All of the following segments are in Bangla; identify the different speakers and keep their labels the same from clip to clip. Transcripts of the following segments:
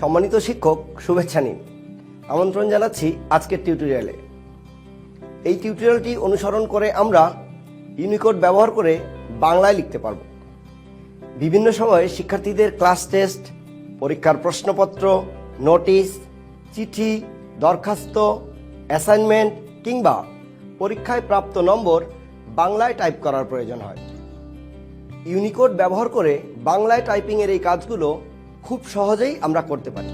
Speaker 1: সম্মানিত শিক্ষক, শুভেচ্ছা নিন। আমন্ত্রণ জানাচ্ছি আজকের টিউটোরিয়ালে। এই টিউটোরিয়ালটি অনুসরণ করে আমরা ইউনিকোড ব্যবহার করে বাংলায় লিখতে পারব। বিভিন্ন সময়ে শিক্ষার্থীদের ক্লাস টেস্ট, পরীক্ষার প্রশ্নপত্র, নোটিশ, চিঠি, দরখাস্ত, অ্যাসাইনমেন্ট কিংবা পরীক্ষায় প্রাপ্ত নম্বর বাংলায় টাইপ করার প্রয়োজন হয়। ইউনিকোড ব্যবহার করে বাংলায় টাইপিংয়ের এই কাজগুলো খুব সহজেই আমরা করতে পারি।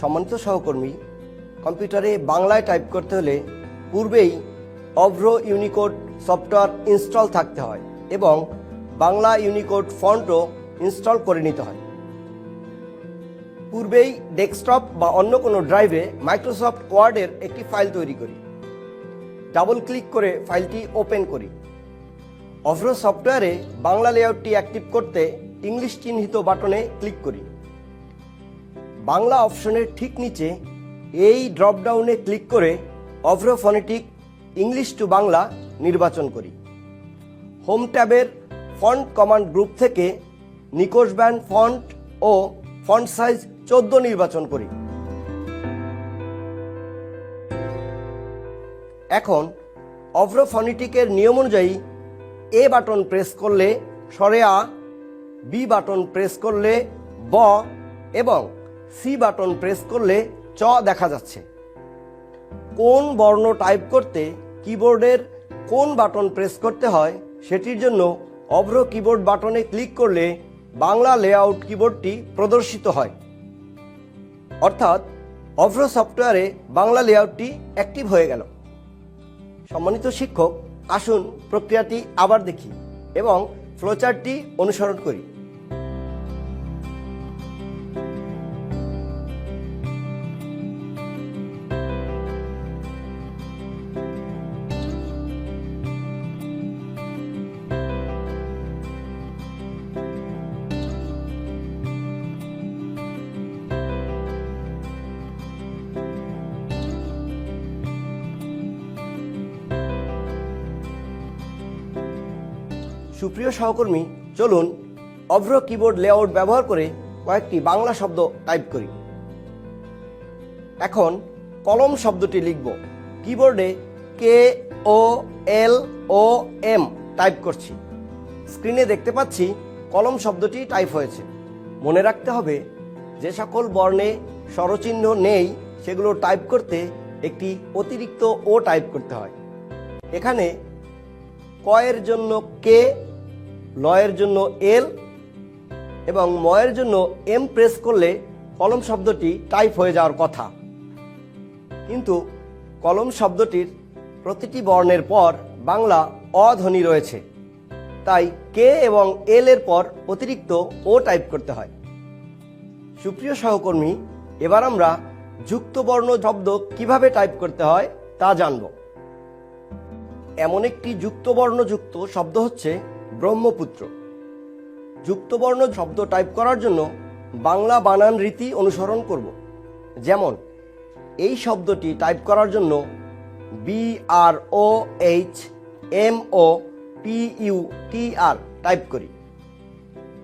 Speaker 1: সম্মানিত সহকর্মী, কম্পিউটারে বাংলায় টাইপ করতে হলে পূর্বেই অভ্র ইউনিকোড সফটওয়্যার ইনস্টল থাকতে হয় এবং বাংলা ইউনিকোড ফন্টও ইনস্টল করে নিতে হয়। পূর্বেই ডেস্কটপ বা অন্য কোনো ড্রাইভে মাইক্রোসফট ওয়ার্ডের একটি ফাইল তৈরি করি। ডাবল ক্লিক করে ফাইলটি ওপেন করি। অভ্র সফটওয়্যারে বাংলা লেআউটটি অ্যাক্টিভ করতে ইংলিশ চিহ্নিত বাটনে ক্লিক করি। বাংলা অপশনের ঠিক নিচে এই ড্রপডাউনে ক্লিক করে Avro phonetic English to Bangla নির্বাচন করি। হোম ট্যাবের ফন্ট কমান্ড গ্রুপ থেকে নিকোশ ব্যান্ড ফন্ট ও ফন্ট সাইজ চোদ্দ নির্বাচন করি। এখন অভ্র ফনিটিকের নিয়ম অনুযায়ী এ বাটন প্রেস করলে সরে আ বি বাটন প্রেস করলে ব এবং সি বাটন প্রেস করলে চ দেখা যাচ্ছে। কোন বর্ণ টাইপ করতে কিবোর্ডের কোন বাটন প্রেস করতে হয় সেটির জন্য অভ্র কিবোর্ড বাটনে ক্লিক করলে বাংলা লেআউট কিবোর্ডটি প্রদর্শিত হয়। অর্থাৎ অভ্র সফটওয়্যারে বাংলা লেআউটটি অ্যাক্টিভ হয়ে গেল। সম্মানিত শিক্ষক আসুন প্রক্রিয়াটি আবার দেখি এবং ফ্লোচারটি অনুসরণ করি। সুপ্রিয় সহকর্মী, চলুন অভ্র কিবোর্ড লেআউট ব্যবহার করে কয়েকটি বাংলা শব্দ টাইপ করি। এখন কলম শব্দটি লিখব। কিবোর্ডে কে ও এল ও এম টাইপ করছি। স্ক্রিনে দেখতে পাচ্ছি কলম শব্দটি টাইপ হয়েছে। মনে রাখতে হবে, যে সকল বর্ণে স্বরচিহ্ন নেই, সেগুলো টাইপ করতে একটি অতিরিক্ত ও টাইপ করতে হয়। এখানে কয়ের জন্য কে লয়ের জন্য এল এবং ময়ের জন্য এম প্রেস করলে কলম শব্দটি টাইপ হয়ে যাওয়ার কথা। কিন্তু কলম শব্দটির প্রতিটি বর্ণের পর বাংলা অধ্বনি রয়েছে। তাই কে এবং এল এর পর অতিরিক্ত ও টাইপ করতে হয়। সুপ্রিয় সহকর্মী, এবার আমরা যুক্তবর্ণ শব্দ কীভাবে টাইপ করতে হয় তা জানব। এমন একটি যুক্তবর্ণযুক্ত শব্দ হচ্ছে ব্রহ্মপুত্র। যুক্তবর্ণ শব্দ টাইপ করার জন্য বাংলা বানান রীতি অনুসরণ করব। যেমন, এই শব্দটি টাইপ করার জন্য B R O H M O P U T R type করি।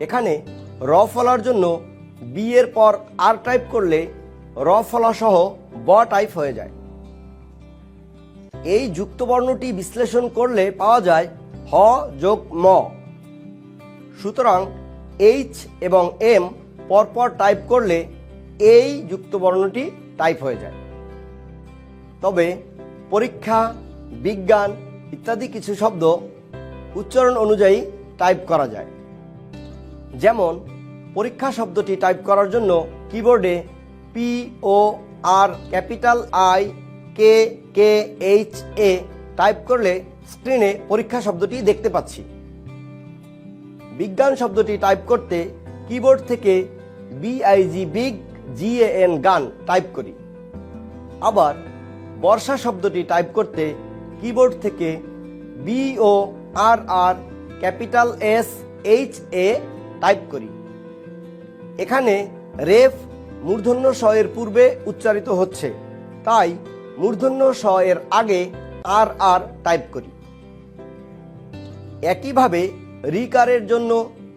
Speaker 1: এখানে র ফলার জন্য বি এর পর আর টাইপ করলে র ফলা সহ ব টাইপ হয়ে যায়। এই যুক্তবর্ণটি বিশ্লেষণ করলে পাওয়া যায় হ যোগ ম সুতরাং এইচ এবং এম পরপর টাইপ করলে এই যুক্তবর্ণটি টাইপ হয়ে যায়। তবে পরীক্ষা, বিজ্ঞান ইত্যাদি কিছু শব্দ উচ্চারণ অনুযায়ী টাইপ করা যায়। যেমন, পরীক্ষা শব্দটি টাইপ করার জন্য কিবোর্ডে P O R capital I K K H A type করলে স্ক্রিনে পরীক্ষা শব্দটি দেখতে পাচ্ছি। বিজ্ঞান শব্দটি টাইপ করতে কিবোর্ড থেকে বিআইজি বিগ জিএএন গান টাইপ করি। আবার বর্ষা শব্দটি টাইপ করতে কিবোর্ড থেকে B O R R capital S H A type করি। এখানে রেফ মূর্ধন্য স এর পূর্বে উচ্চারিত হচ্ছে। তাই মূর্ধন্য স এর আগে আর আর টাইপ করি। একইভাবে রিকারের জন্য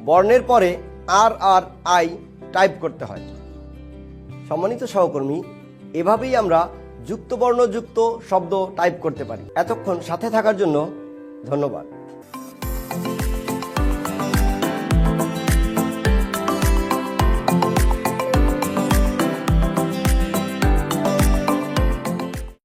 Speaker 1: বর্ণের পরে আর আর আই টাইপ করতে হয়। সম্মানিত সহকর্মী, এভাবেই আমরা যুক্ত বর্ণযুক্ত শব্দ টাইপ করতে পারি। এতক্ষণ সাথে থাকার জন্য ধন্যবাদ।